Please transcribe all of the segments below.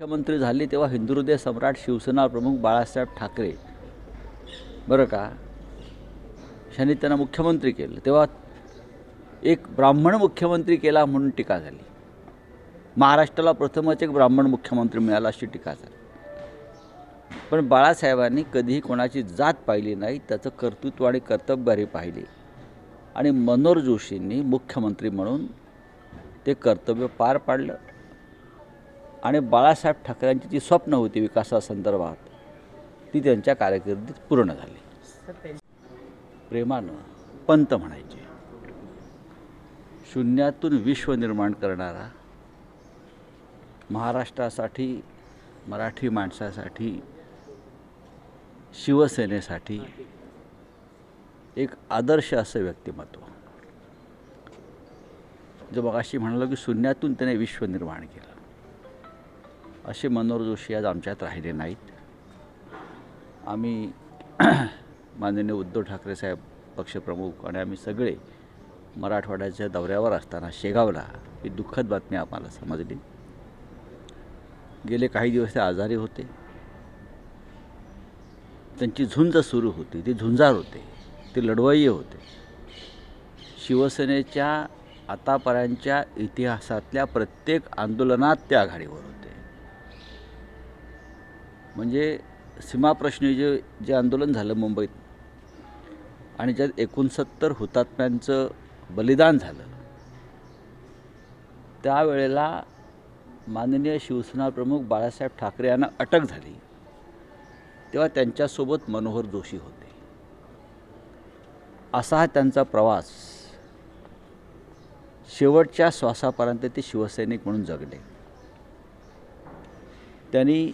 मुख्यमंत्री झाले तेव्हा हिंदुहृदय सम्राट शिवसेना प्रमुख बाळासाहेब ठाकरे. बरं का? ह्यांनी त्यांना मुख्यमंत्री केलं. तेव्हा एक ब्राह्मण मुख्यमंत्री केला म्हणून टीका झाली. महाराष्ट्राला प्रथमच एक ब्राह्मण मुख्यमंत्री मिळाला अशी टीका झाली. पण बाळासाहेबांनी कधीही कोणाची जात पाहिली नाही त्याचं कर्तृत्व आणि कर्तव्यही पाहिली. आणि मनोहर जोशींनी मुख्यमंत्री म्हणून ते कर्तव्य पार पाडलं. आणि बाळासाहेब ठाकरेंची जी स्वप्न होती विकासासंदर्भात ती त्यांच्या कारकिर्दीत पूर्ण झाली. प्रेमानं पंत म्हणायचे शून्यातून विश्व निर्माण करणारा महाराष्ट्रासाठी मराठी माणसासाठी शिवसेनेसाठी एक आदर्श असं व्यक्तिमत्व. जो मगाशी म्हणालो की शून्यातून त्याने विश्व निर्माण केलं. असे मनोहर जोशी आज आमच्यात राहिले नाहीत. आम्ही माननीय उद्धव ठाकरे साहेब पक्षप्रमुख आणि आम्ही सगळे मराठवाड्याच्या दौऱ्यावर असताना शेगावला ही दुःखद बातमी आम्हाला समजली. गेले काही दिवस ते आजारी होते. त्यांची झुंज सुरू होती ते झुंजार होते ते लढवाई होते. शिवसेनेच्या आतापर्यंतच्या इतिहासातल्या प्रत्येक आंदोलनात त्या आघाडीवर होते म्हणजे सीमाप्रश्नी जे जे आंदोलन झालं मुंबईत आणि ज्यात एकोणसत्तर हुतात्म्यांचं बलिदान झालं त्यावेळेला माननीय शिवसेना प्रमुख बाळासाहेब ठाकरे यांना अटक झाली. तेव्हा त्यांच्यासोबत मनोहर जोशी होते. असा हा त्यांचा प्रवास. शेवटच्या श्वासापर्यंत ते शिवसैनिक म्हणून जगले. त्यांनी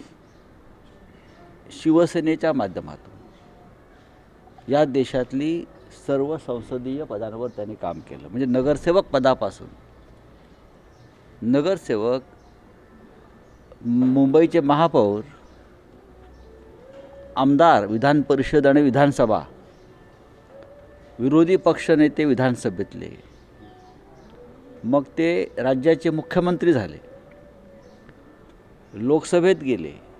शिवसेनेच्या माध्यमातून. या देशातली सर्व संसदीय पदांवर त्यांनी काम केलं. म्हणजे नगरसेवक पदापासून. नगरसेवक मुंबईचे महापौर आमदार विधान परिषद आणि विधानसभा विरोधी पक्षनेते विधानसभेतले. मग ते राज्याचे मुख्यमंत्री झाले. लोकसभेत गेले.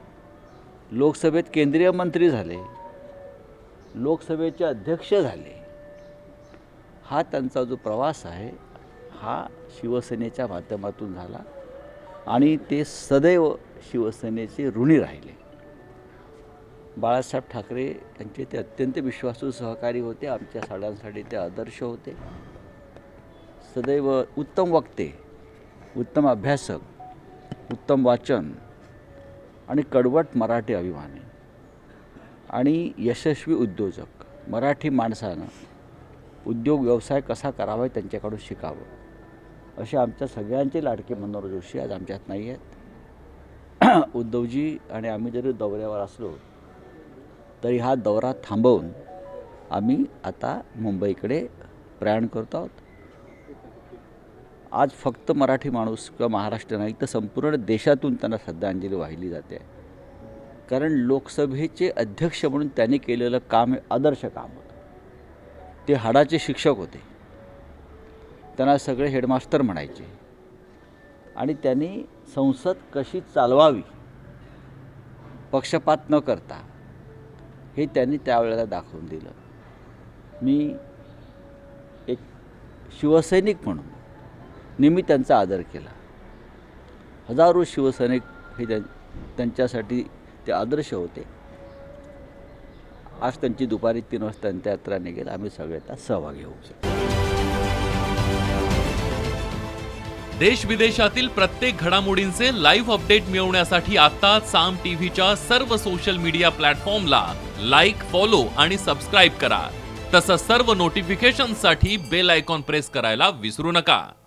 लोकसभेत केंद्रीय मंत्री झाले लोकसभेचे अध्यक्ष झाले हा त्यांचा जो प्रवास आहे हा शिवसेनेच्या माध्यमातून झाला आणि ते सदैव शिवसेनेचे ऋणी राहिले. बाळासाहेब ठाकरे यांचे ते अत्यंत विश्वासू सहकारी होते आमच्या सगळ्यांसाठी ते आदर्श होते. सदैव उत्तम वक्ते उत्तम अभ्यासक उत्तम वाचन आणि कडवट मराठी अभिमानी आणि यशस्वी उद्योजक. मराठी माणसानं उद्योग व्यवसाय कसा करावा त्यांच्याकडून शिकावं असे आमच्या सगळ्यांचे लाडके मनोहर जोशी आज आमच्यात नाही आहेत. उद्धवजी आणि आम्ही जरी दौऱ्यावर असलो तरी हा दौरा थांबवून आम्ही आता मुंबईकडे प्रयाण करतो आहोत. आज फक्त मराठी माणूस किंवा महाराष्ट्र नाही तर संपूर्ण देशातून त्यांना श्रद्धांजली वाहिली जाते. कारण लोकसभेचे अध्यक्ष म्हणून त्यांनी केलेलं काम हे आदर्श काम होतं. ते हाडाचे शिक्षक होते. त्यांना सगळे हेडमास्टर म्हणायचे. आणि त्यांनी संसद कशी चालवावी पक्षपात न करता हे त्यांनी त्यावेळेला दाखवून दिलं. मी एक शिवसैनिक म्हणून नेहमी त्यांचा आदर केला. हजारो शिवसैनिक हे त्यांच्यासाठी ते आदर्श होते. आज त्यांची दुपारी तीन वाजता अंत्ययात्रा निघेल. आम्ही सगळ्यात सहभागी होऊ शकतो. देश विदेशातील प्रत्येक घडामोडींचे लाईव्ह अपडेट मिळवण्यासाठी आता साम टीव्हीच्या सर्व सोशल मीडिया प्लॅटफॉर्मला लाईक फॉलो आणि सबस्क्राईब करा. तसंच सर्व नोटिफिकेशनसाठी बेल आयकॉन प्रेस करायला विसरू नका.